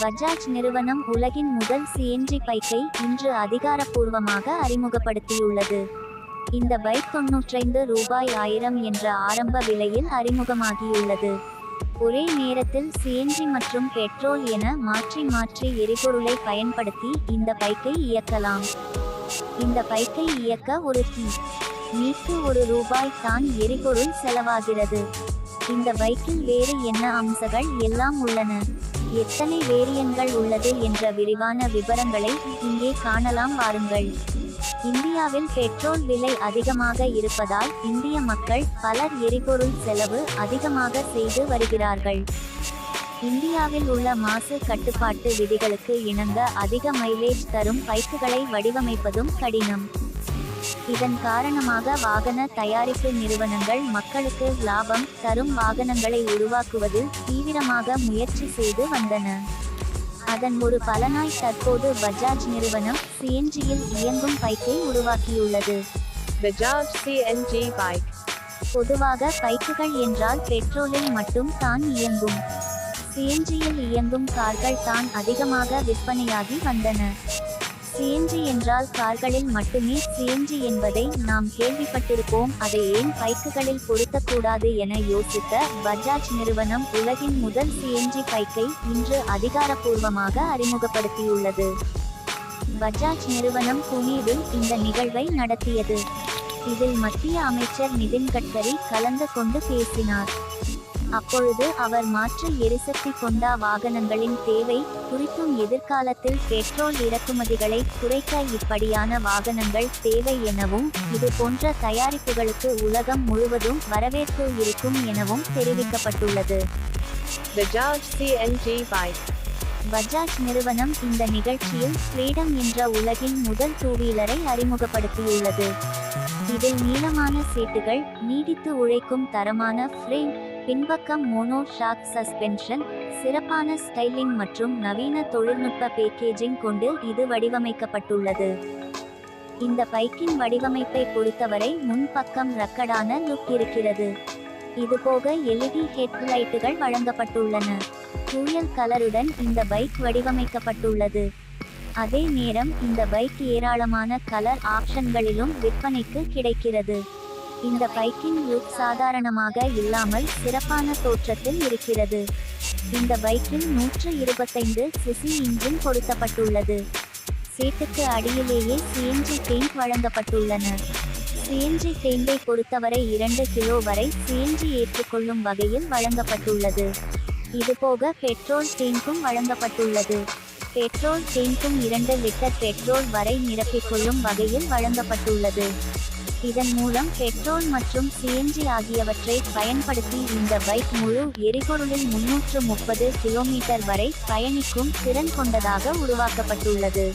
பஜாஜ் நிறுவனம் உலகின் முதல் சிஎன்ஜி பைக்கை இன்று அதிகாரப்பூர்வமாக அறிமுகப்படுத்தியுள்ளது. இந்த பைக் தொன்னூற்றைந்து ரூபாய் ஆயிரம் என்ற ஆரம்ப விலையில் அறிமுகமாகியுள்ளது. ஒரே நேரத்தில் சிஎன்ஜி மற்றும் பெட்ரோல் என மாற்றி மாற்றி எரிபொருளை பயன்படுத்தி இந்த பைக்கை இயக்கலாம். இந்த பைக்கை இயக்க ஒரு கீ மீக்கு ஒரு ரூபாய் தான் எரிபொருள் செலவாகிறது. இந்த பைக்கில் வேறு என்ன அம்சங்கள் எல்லாம் உள்ளன? எத்தனை வேரியன்கள் உள்ளது என்ற விரிவான விவரங்களை இங்கே காணலாம் வாருங்கள். இந்தியாவில் பெட்ரோல் விலை அதிகமாக இருப்பதால் இந்திய மக்கள் பலர் எரிபொருள் செலவு அதிகமாக செய்து வருகிறார்கள். இந்தியாவில் உள்ள மாசு கட்டுப்பாட்டு விதிகளுக்கு இணங்க அதிக மைலேஜ் தரும் பைக்குகளை வடிவமைப்பதும் கடினம். இதன் காரணமாக வாகன தயாரிப்பு நிறுவனங்கள் மக்களுக்கு லாபம் தரும் வாகனங்களை உருவாக்குவதில் தீவிரமாக முயற்சி செய்து வந்தன. அதன் ஒரு பலனாய் தற்போது பஜாஜ் நிறுவனம் சிஎன்ஜியில் இயங்கும் பைக்கை உருவாக்கியுள்ளது. Bajaj CNG bike. பொதுவாக பைக்குகள் என்றால் பெட்ரோலில் மட்டும் தான் இயங்கும். சிஎன்ஜியில் இயங்கும் கார்கள் தான் அதிகமாக விற்பனையாகி வந்தன. சிஎன்ஜி என்றால் கார்களில் மட்டுமே சிஎன்ஜி என்பதை நாம் கேள்விப்பட்டிருப்போம். அதை ஏன் பைக்குகளில் பொருத்தக்கூடாது என யோசித்த பஜாஜ் நிறுவனம் உலகின் முதல் சிஎன்ஜி பைக்கை இன்று அதிகாரப்பூர்வமாக அறிமுகப்படுத்தியுள்ளது. பஜாஜ் நிறுவனம் புனேவில் இந்த நிகழ்வை நடத்தியது. இதில் மத்திய அமைச்சர் நிதின் கட்கரி கலந்து கொண்டு பேசினார். அப்பொழுது அவர் மாற்று எரிசக்தி கொண்டா வாகனங்களின் தேவை குறித்தும் எதிர்காலத்தில் பெட்ரோல் இறக்குமதிகளை குறைக்க இப்படியான வாகனங்கள் தேவை எனவும் இது போன்ற தயாரிப்புகளுக்கு உலகம் முழுவதும் வரவேற்பு இருக்கும் எனவும் தெரிவிக்கப்பட்டுள்ளது Bajaj CNG bike. பஜாஜ் நிறுவனம் இந்த நிகழ்ச்சியில் ஃப்ரீடம் என்ற உலகின் முதல் டூ வீலரை அறிமுகப்படுத்தியுள்ளது இதில் நீளமான சீட்டுகள் நீடித்து உழைக்கும் தரமான ஃப்ரேம் பின்பக்கம் மோனோ ஷாக் சஸ்பென்ஷன் சிறப்பான ஸ்டைலிங் மற்றும் நவீன தொழில்நுட்ப பேக்கேஜிங் கொண்டு இது வடிவமைக்கப்பட்டுள்ளது. இந்த பைக்கின் வடிவமைப்பை பொறுத்தவரை முன்பக்கம் ரக்கடான லுக் இருக்கிறது. இதுபோக எல்இடி ஹெட்லைட்டுகள் வழங்கப்பட்டுள்ளன. தூயல் கலருடன் இந்த பைக் வடிவமைக்கப்பட்டுள்ளது. அதே நேரம் இந்த பைக் ஏராளமான கலர் ஆப்ஷன்களிலும் விற்பனைக்கு கிடைக்கிறது. இந்த பைக்கின் லுக் சாதாரணமாக இல்லாமல் சிறப்பான தோற்றத்தில் இருக்கிறது. இந்த பைக்கில் நூற்று இருபத்தைந்து சிசி இன்ஜின் பொருத்தப்பட்டுள்ளது. சீட்டுக்கு அடியிலேயே சிஎன்ஜி டேங்க் வழங்கப்பட்டுள்ளன. சிஎன்ஜி டேங்கை பொறுத்தவரை இரண்டு கிலோ வரை சிஎன்ஜி ஏற்றுக்கொள்ளும் வகையில் வழங்கப்பட்டுள்ளது. இதுபோக பெட்ரோல் டேங்கும் வழங்கப்பட்டுள்ளது. பெட்ரோல் டேங்கும் இரண்டு லிட்டர் பெட்ரோல் வரை நிரப்பிக்கொள்ளும் வகையில் வழங்கப்பட்டுள்ளது. இதன் மூலம் பெட்ரோல் மற்றும் சிஎன்ஜி ஆகியவற்றை பயன்படுத்தி இந்த பைக் முழு எரிபொருளில் முன்னூற்று முப்பது கிலோமீட்டர் வரை பயணிக்கும் திறன் கொண்டதாக உருவாக்கப்பட்டுள்ளது.